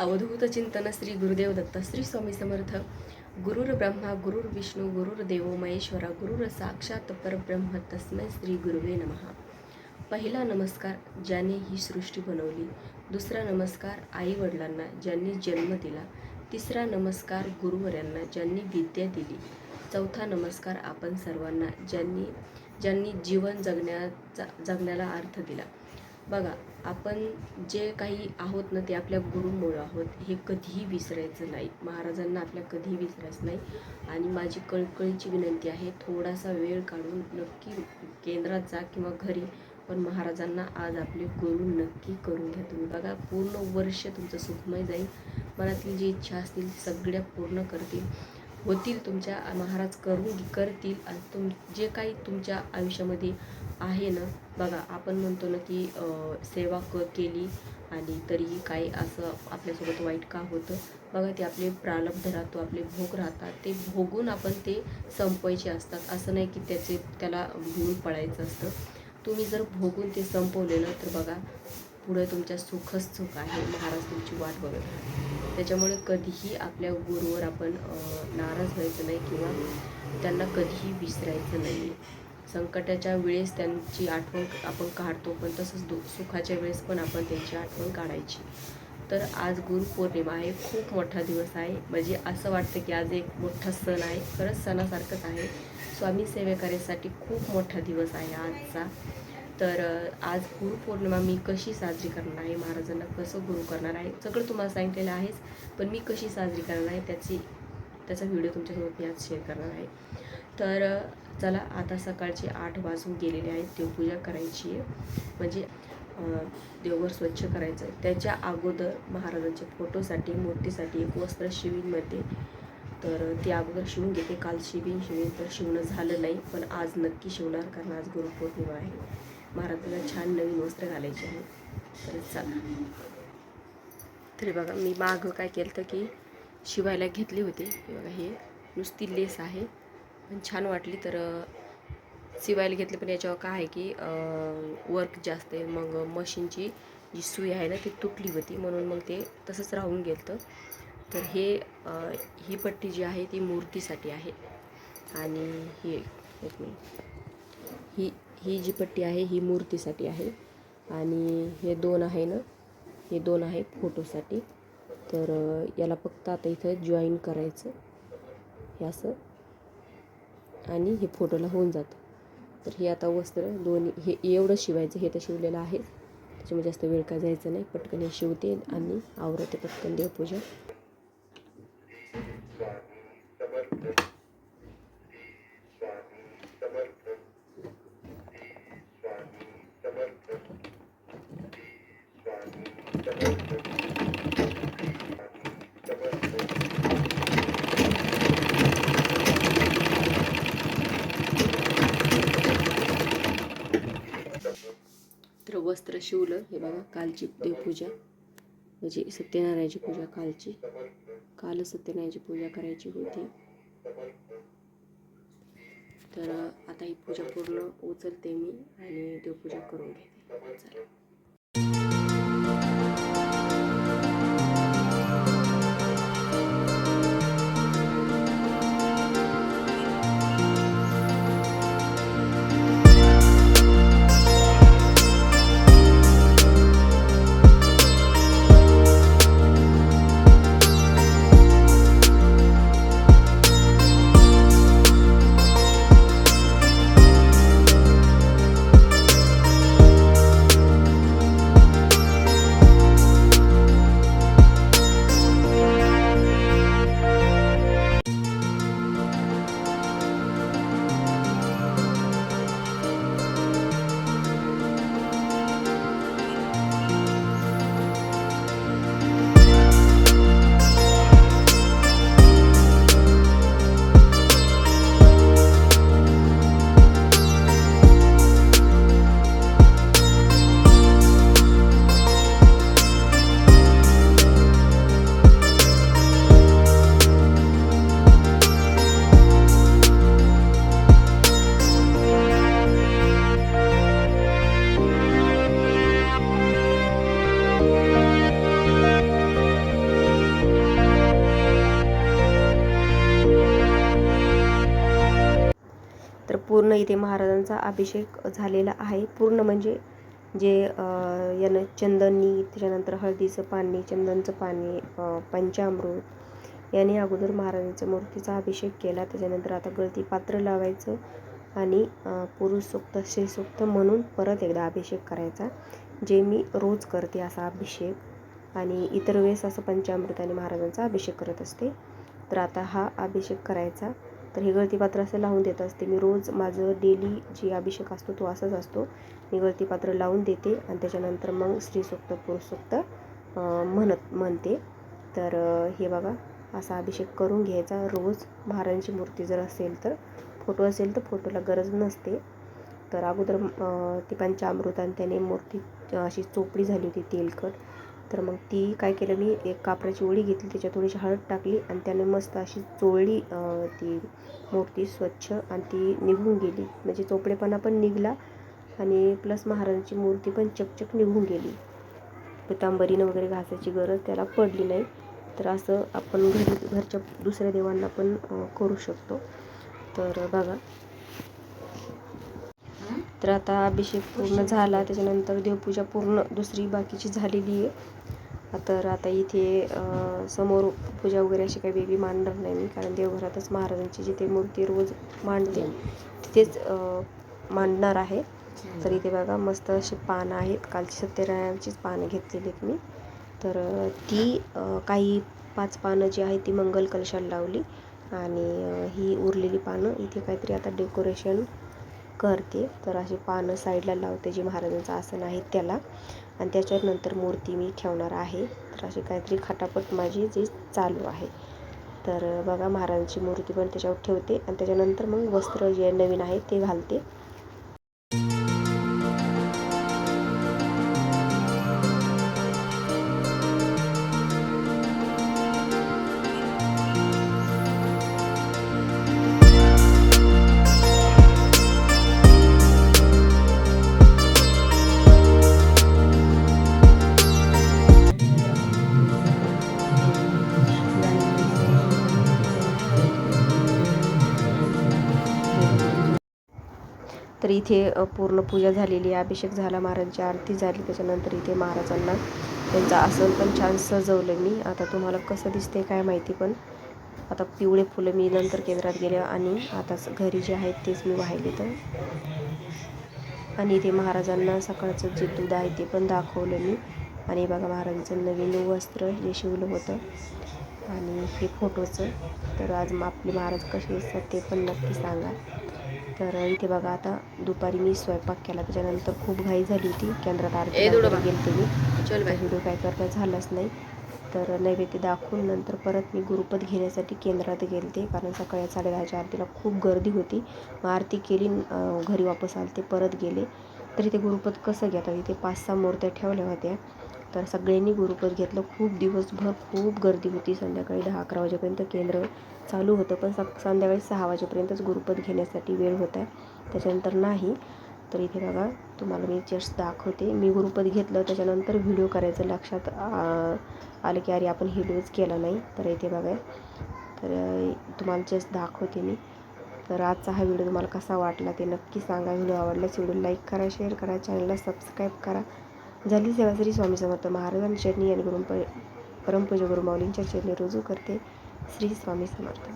अवधूत चिंतन श्री गुरुदेव दत्त श्री स्वामी समर्थ. गुरुर ब्रह्मा गुरुर विष्णू गुरुर देवो महेश्वरा गुरुर साक्षात परब्रह्म तस्मै श्री गुरुवे नमः. पहिला नमस्कार ज्याने ही सृष्टी बनवली दुसरा नमस्कार आई वडिलांना ज्यांनी जन्म दिला तिसरा नमस्कार गुरुवर्यांना ज्यांनी विद्या दिली चौथा नमस्कार आपण सर्वांना ज्यांनी ज्यांनी जीवन जगण्याचा जगण्याला अर्थ दिला. बघा आपण जे काही आहोत ना ते आपल्या गुरुमुळं आहोत हे कधीही विसरायचं नाही. महाराजांना आपल्या कधीही विसरायचं नाही. आणि माझी कळकळीची विनंती आहे थोडासा वेळ काढून नक्की केंद्रात जा किंवा घरी. पण महाराजांना आज आपले गुरु नक्की करून घ्या तुम्ही. बघा पूर्ण वर्ष तुमचं सुखमय जाईल. मनातली जी इच्छा असतील सगळ्या पूर्ण करतील. होतील तुमच्या महाराज करून करतील आणि तुम जे काही तुमच्या आयुष्यामध्ये आहे ना बघा आपण म्हणतो ना की सेवा क केली आणि तरीही काही असं आपल्यासोबत वाईट का होतं? बघा ते आपले प्रालब्ध राहतो आपले भोग राहतात. ते भोगून आपण ते संपवायचे असतात. असं नाही की त्याचे त्याला भिवून पळायचं असतं. तुम्ही जर भोगून ते संपवलेलं तर बघा पुढं तुमच्या सुखच सुख आहे महाराज तुमची वाट बघत त्याच्यामुळे कधीही आपल्या गुरुवर आपण नाराज व्हायचं नाही किंवा त्यांना कधीही विसरायचं नाही. संकटाच्या वेळेस त्यांची आठवण आपण काढतो पण तसंच दु सुखाच्या वेळेस पण आपण त्यांची आठवण काढायची. तर आज गुरुपौर्णिमा आहे खूप मोठा दिवस आहे. म्हणजे असं वाटतं की आज एक मोठा सण आहे. खरंच सणासारखंच आहे. स्वामी सेवेकऱ्यासाठी खूप मोठा दिवस आहे आजचा. तर आज गुरुपौर्णिमा मी कशी साजरी करणार आहे महाराजांना कसं गुरु करणार आहे सगळं तुम्हाला सांगितलेलं आहेच पण मी कशी साजरी करणार आहे त्याची त्याचा व्हिडिओ तुमच्यासोबत मी आज शेअर करणार आहे. तर चला आता सकाळचे आठ वाजून गेलेले आहेत देवपूजा करायची आहे. म्हणजे देवघर स्वच्छ करायचं आहे. त्याच्या अगोदर महाराजांच्या फोटोसाठी मूर्तीसाठी एक वस्त्र शिवीनमध्ये तर ते अगोदर शिवून घेते. काल शिवीन शिवीन तर शिवणं झालं नाही पण आज नक्की शिवणार कारण आज गुरुपौर्णिमा आहे. महाराजांना छान नवीन वस्त्र घालायचे आहे. तर चला. तरी बघा मी मागं काय केलं तर की शिवायला घेतली होती. हे बघा हे नुसती लेस आहे. पण छान वाटली तर शिवायला घेतलं पण याच्यावर काय आहे की वर्क जास्त आहे. मग मशीनची जी सुई आहे ना ती तुटली होती. म्हणून मग ते तसंच राहून गेलं तर हे ही पट्टी जी आहे ती मूर्तीसाठी आहे. आणि ही एक मिनिट. ही ही जी पट्टी आहे ही मूर्तीसाठी आहे. आणि हे दोन आहे ना हे दोन आहे फोटोसाठी. तर याला फक्त आता इथं जॉईन करायचं. हे असं. आणि हे फोटोला होऊन जातं. तर हे आता वस्त्र दोन्ही हे एवढं शिवायचं हे तर शिवलेलं आहे. त्याच्यामुळे जास्त वेळ काय जायचं नाही. पटकन हे शिवते आणि आवरते पटकन देवपूजा. तर वस्त्र शिवलं. हे बघा कालची देवपूजा म्हणजे सत्यनारायणाची पूजा कालची. काल सत्यनारायणाची पूजा करायची होती. तर आता ही पूजा पूर्ण उचलते मी आणि देवपूजा करून घेते. चला पूर्ण इथे महाराजांचा अभिषेक झालेला आहे. पूर्ण म्हणजे जे यानं चंदनी त्याच्यानंतर हळदीचं पाणी चंदनचं पाणी पंचामृत याने अगोदर महाराजांच्या मूर्तीचा अभिषेक केला. त्याच्यानंतर आता गळती पात्र लावायचं आणि पुरुष सूक्त श्रीसुक्त म्हणून परत एकदा अभिषेक करायचा जे मी रोज करते असा अभिषेक. आणि इतर वेळेस असं पंचामृताने महाराजांचा अभिषेक करत असते. तर आता हा अभिषेक करायचा. तर हे गळतीपात्र असं लावून देत असते. मी रोज माझं डेली जे अभिषेक असतो तो असाच असतो. मी गळतीपात्र लावून देते आणि त्याच्यानंतर मग स्त्रीसूक्त पुरुषसूक्त अं, म्हणत म्हणते. तर हे बघा असा अभिषेक करून घ्यायचा. रोज महाराजांची मूर्ती जर असेल तर फोटो असेल तर फोटोला गरज नसते. तर अगोदर ती पंचामृत आणि त्याने मूर्ती अशी चोपडी झाली होती तेलकट. तर मग ती काय केलं मी एक कापडाची ओळी घेतली त्याच्यात थोडीशी हळद टाकली आणि त्याने मस्त अशी चोळली ती मूर्ती स्वच्छ आणि ती निघून गेली. म्हणजे चोपडेपणा पण निघला आणि प्लस महाराजांची मूर्ती पण चकचक निघून गेली. पितांबरीनं वगैरे घासायची गरज त्याला पडली नाही. तर असं आपण घरी घरच्या दुसऱ्या देवांना पण करू शकतो. तर बघा तर आता अभिषेक पूर्ण झाला त्याच्यानंतर देवपूजा पूर्ण दुसरी बाकीची झालेली आहे. तर आता इथे समोर पूजा वगैरे अशी काही वेगळी मांडणार नाही मी कारण देवघरातच महाराजांची जिथे मूर्ती रोज मांडते तिथेच मांडणार आहे. तर इथे बघा मस्त अशी पानं आहेत. कालची सत्यनारायणाचीच पानं घेतलेली आहेत मी. तर ती काही पाच पानं जी आहेत ती मंगल कलशाला लावली. आणि ही उरलेली पानं इथे काहीतरी आता डेकोरेशन करते. तर अशी पानं साईडला लावते जे महाराजांचं आसन आहे त्याला. आणि त्याच्यावर नंतर मूर्ती मी ठेवणार आहे. तर अशी काहीतरी खटापट माझी जी चालू आहे. तर बघा महाराजांची मूर्ती पण त्याच्यावर ठेवते. आणि त्याच्यानंतर मग वस्त्र जे नवीन आहे ते घालते. तर इथे पूर्ण पूजा झालेली आहे. अभिषेक झाला महाराजांची आरती झाली. त्याच्यानंतर इथे महाराजांना त्यांचं आसन पण छान सजवलं मी. आता तुम्हाला कसं दिसते काय माहिती पण. आता पिवळे फुलं मी नंतर केंद्रात गेले आणि आता घरी जे आहेत तेच मी वाहिले तर आणि इथे महाराजांना सकाळचं जे दूध आहे ते पण दाखवलं मी. आणि बघा महाराजांचं नवीन वस्त्र जे शिवलं होतं. आणि हे फोटोचं. तर आज मग आपले महाराज कसे दिसतात ते पण नक्की सांगा. तर इथे बघा आता दुपारी मी स्वयंपाक केला त्याच्यानंतर खूप घाई झाली होती. केंद्रात आरती गेलते मी. व्हिडिओ काय करणं झालंच नाही. तर नैवेद्य दाखवून नंतर परत मी गुरुपद घेण्यासाठी केंद्रात गेलते कारण सकाळी साडेदहाच्या आरतीला खूप गर्दी होती. मग आरती केली घरी वापस आले ते परत गेले. तर इथे गुरुपद कसं घेतात इथे पाच सहा मूर्त्या ठेवल्या होत्या. तर सगळ्यांनी गुरुपद घेतलं. खूप दिवसभर खूप गर्दी होती. संध्याकाळी दहा अकरा वाजेपर्यंत केंद्र चालू होतं. पण स संध्याकाळी सहा वाजेपर्यंतच गुरुपद घेण्यासाठी वेळ होता. त्याच्यानंतर नाही. तर इथे बघा तुम्हाला मी जस्ट दाखवते. मी गुरुपद घेतलं. त्याच्यानंतर व्हिडिओ करायचं लक्षात आलं की अरे आपण व्हिडिओच केला नाही. तर इथे बघा. तर तुम्हाला जस्ट दाखवते मी. तर आजचा हा व्हिडिओ तुम्हाला कसा वाटला ते नक्की सांगा. व्हिडिओ आवडल्यास व्हिडिओ लाईक करा शेअर करा. चॅनलला सबस्क्राईब करा. झाली सेवा श्री स्वामी समर्थ महाराजांची चटणी आणि गुरु परमपूज गुरु माऊलींच्या चरणी रुजू करते. श्री स्वामी समर्थ.